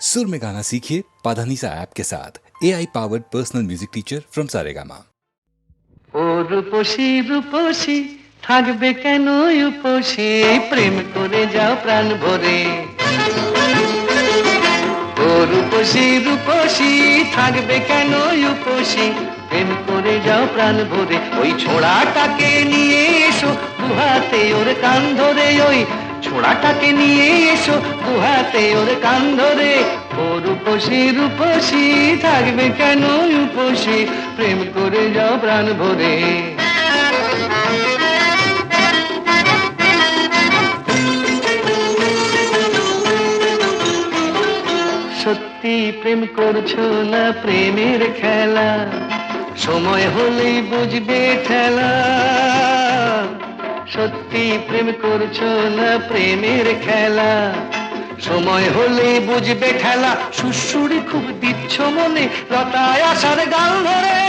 सुर में गाना सीखिए पाधानीसा ऐप के साथ A I powered personal music teacher from Saregama ও রূপসী রূপসী থাকবে কেন উপসী প্রেম করে যাও প্রাণ ভরে ও রূপসী রূপসী থাকবে কেন উপসী প্রেম করে যাও প্রাণ ভরে ওই ছোড়াটাকে নিয়ে এসো দুহাতে ওর কান ধরে ওই ছোড়াটাকে নিয়ে এসো দুহাতে ওর কান ধরে। ও রূপসী রূপসী থাকবে কেন উপসী? প্রেম করে যাও প্রাণ ভরে। সত্যি প্রেম করছ না প্রেমের খেলা? সময় হলেই বুঝবে ঠেলা। সত্যি প্রেম করছ না প্রেমের খেলা? সময় হলে বুঝবে খেলা। সুশুরি খুব দিচ্ছ মনে, লতায় আসার গাল ধরে।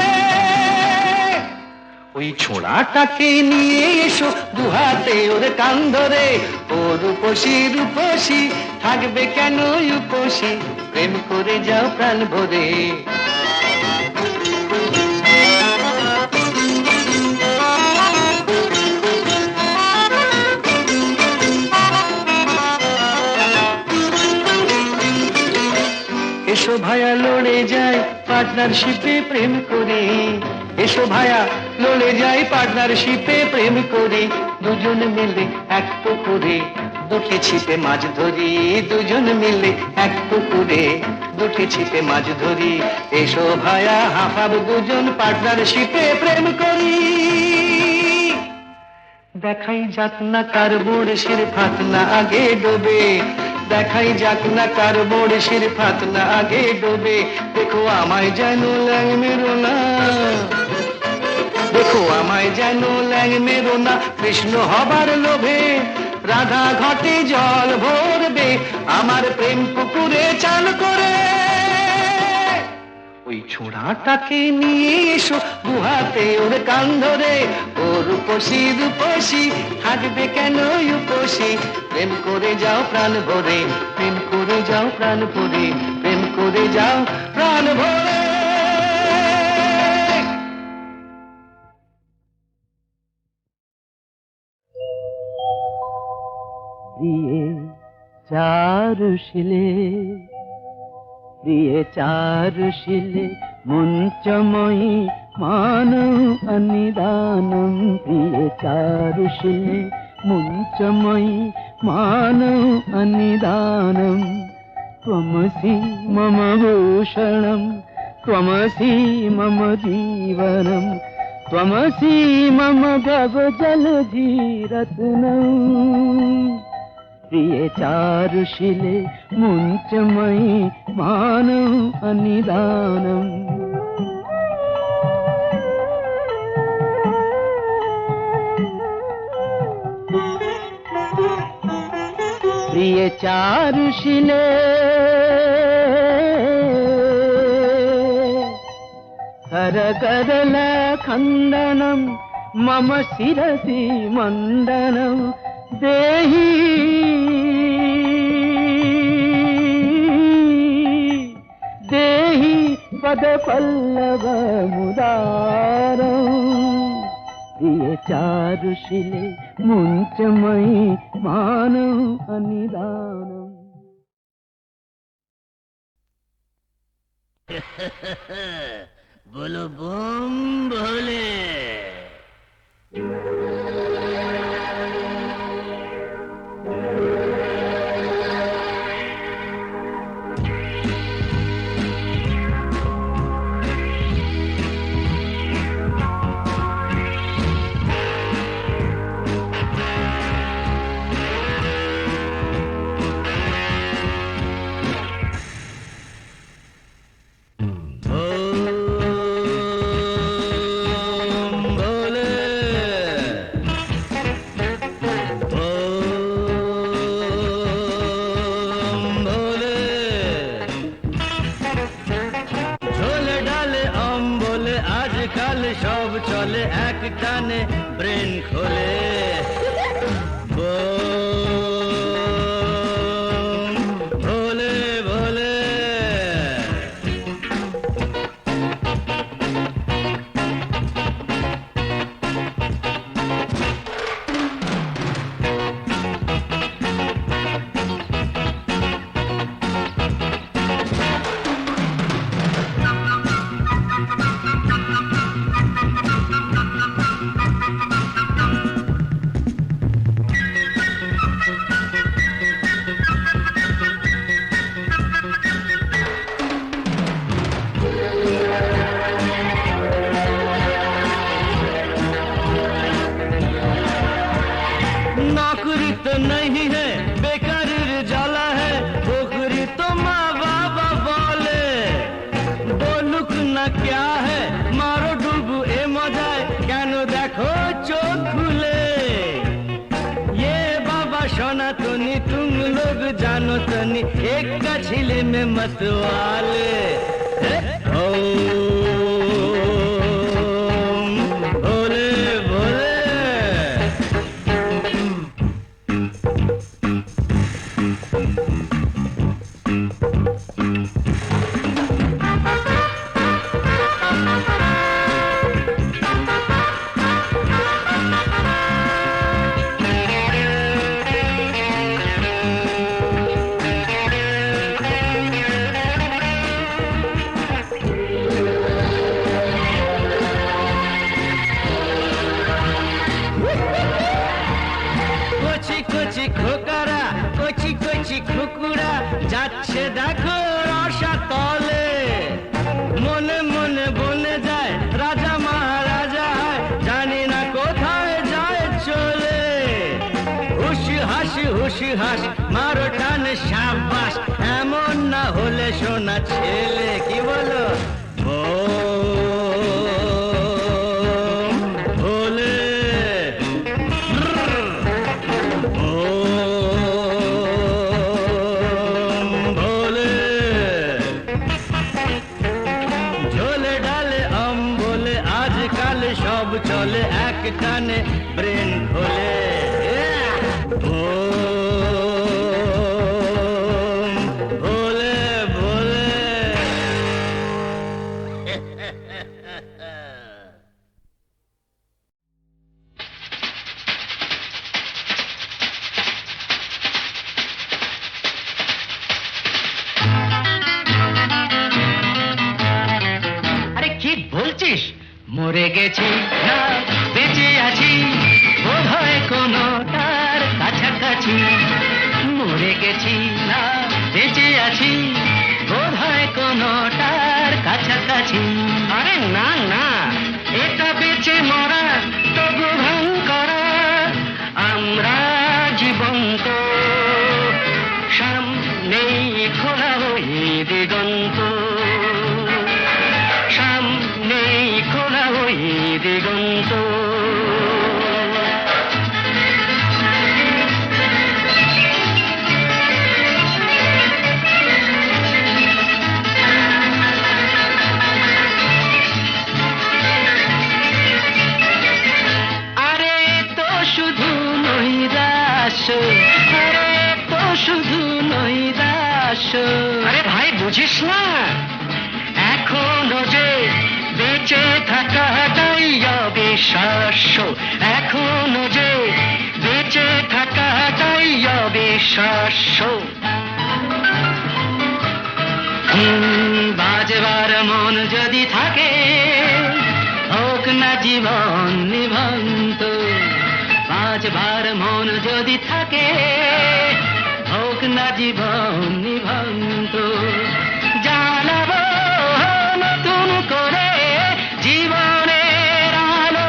ওই ছোড়াটাকে নিয়ে এসো দুহাতে ওর কান ধরে। ও রূপসী রূপসী, থাকবে কেন উপসী প্রেম করে যাও প্রাণ ভরে। ভায়া লড়ে যায় পার্টনারশিপে প্রেম করে। এসো ভায়া, লড়ে যায় পার্টনারশিপে প্রেম করে। দুজন মিলে এক পুকুরে, দুটি ছিপে মাছ ধরি। দুজন মিলে এক পুকুরে, দুটি ছিপে মাছ ধরি। এসো ভায়া হাফাব দুজন পার্টনারশিপে প্রেম করি। দেখাই যাক না কার বড়শির ফাত না আগে ডোবে। দেখাই যাক না কার বড়শির ফাত না আগে ডোবে। দেখো আমায় যেন ল্যাং মেরো না। দেখো আমায় যেন ল্যাং মেরো না। কৃষ্ণ হবার লোভে রাধা ঘটে জল ভরবে। আমার প্রেম পুকুরে চান করে ওই ছোড়াটাকে নিয়ে এসো দুহাতে ওর কান ধরে ও রূপসী রূপসী থাকবে কেন উপসী? প্রেম করে যাও প্রাণ ভরে, প্রেম করে যাও প্রাণ ভরে, প্রেম করে যাও প্রাণ ভরে। প্রিয়ে চারুশিলে प्रियचारृषिले मुञ्चमयी मान अन्निदानं प्रियचार ऋषिले मूञ्चमयी मानव अन्निदानं त्वमसि मम भूषणं त्वमसि मम जीवनं त्वमसि मम गभ प्रिये चारुशिले मुञ्चमयि मानव अनिदानम्। प्रिय चारुशिले करकरल खण्डनं मम शिरसि मण्डनं देहि పద పల్లవముదారం ప్రియ చారుషిలే ముంచమై మానం అనిదానం బోలో బోం భోలే मत वाले। ओ। হাসি হুসি, মারো টান সাবাস। এমন না হলে সোনা ছেলে, কি বলো? সব চলে এক টানে, ব্রেন খোলে। মরে গেছি না বেঁচে আছি। বোধহয় কোনো তার কাছাকাছি। মরে গেছি না বেঁচে আছি। বোধহয় কোনো তার কাছাকাছি। আরে না না। এটা বেঁচে মরা আরে ভাই, বুঝিস না। এখনও যে বেঁচে থাকাটাই অবিশ্বাস্য। এখনও যে বেঁচে থাকাটাই অবিশ্বাস্য। বাজবার মন যদি থাকে, হোক না জীবন নিভন্ত বাজবার মন যদি থাকে না জীবন নিভন্ত জানাব নতুন করে জীবনের আলো।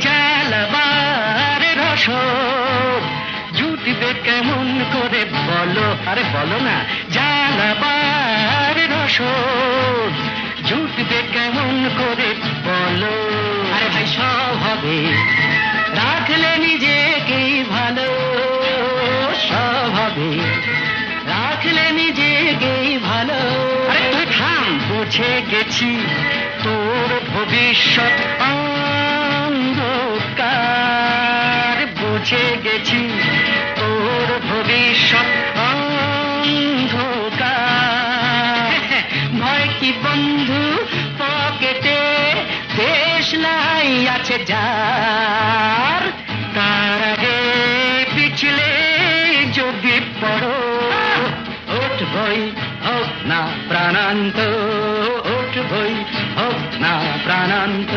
জ্বালাবার রসদ জুটবে কেমন করে বলো? আরে বলো না। জ্বালাবার রসদ জুটবে কেমন করে বলো? আরে ভাই, সব হবে। বুঝে গেছি, তোর ভবিষ্যৎ অন্ধকার বুঝে গেছি, তোর ভবিষ্যৎ অন্ধকার। ভয় কি বন্ধু, পকেটে দেশ লাই আছে যার। তার আগে পিছলে যদি পড়ো ওঠ ভই হোক না প্রাণান্ত। ভই হোক না প্রাণান্ত।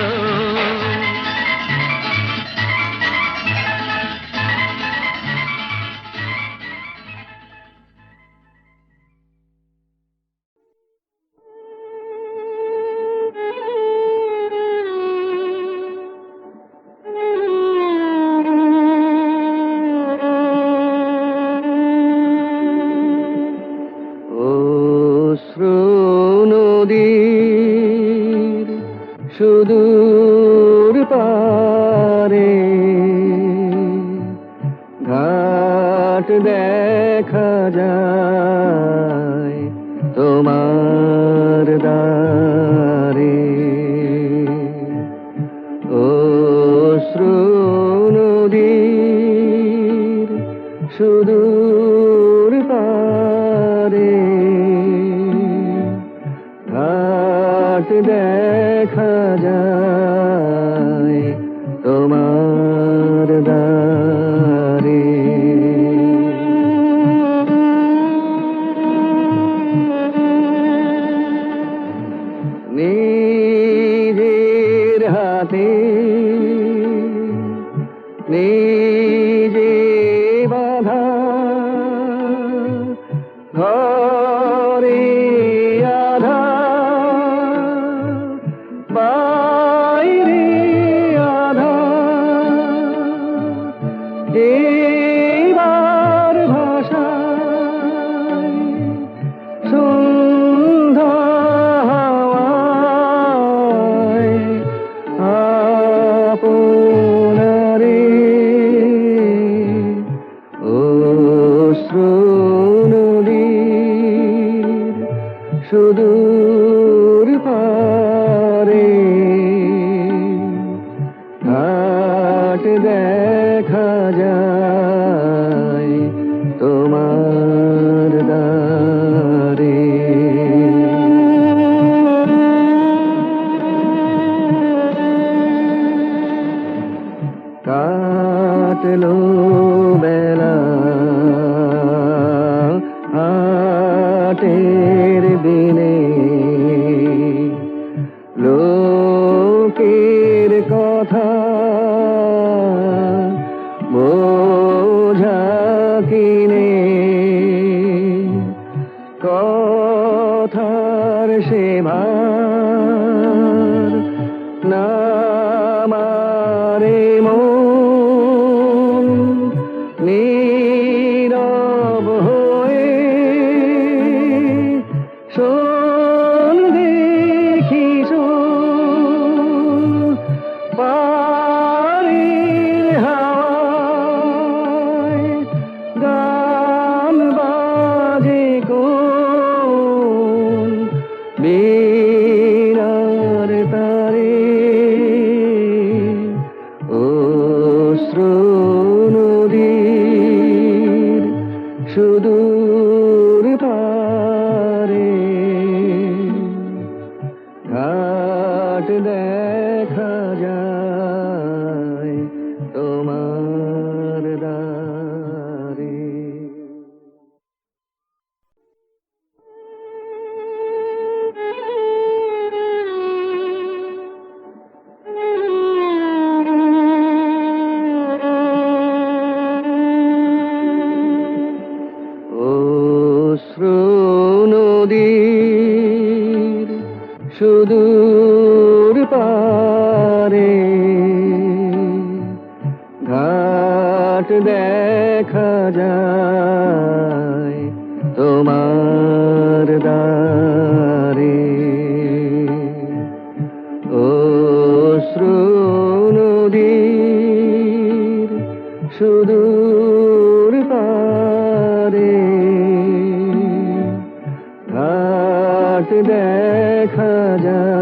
দেখা যায়। नमः সুদূর পারে। ঘাট দেখা যায় তোমার দারে ও নদীর সুদূর পারে। ঘাট দেখ রাজা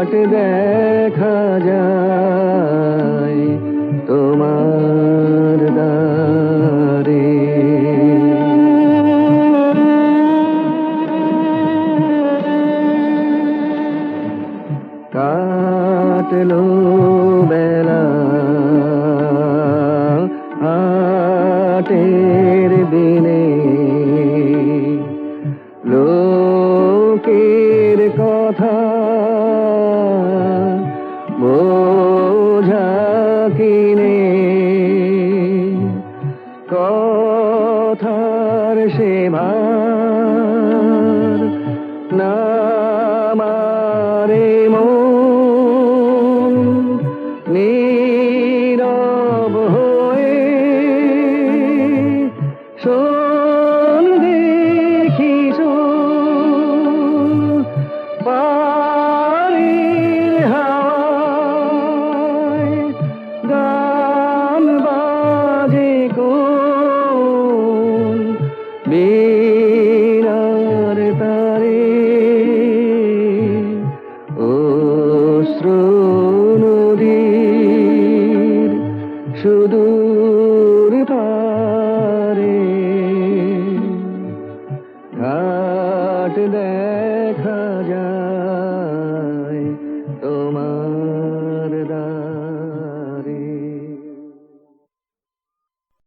ঘাট দেখা যায়।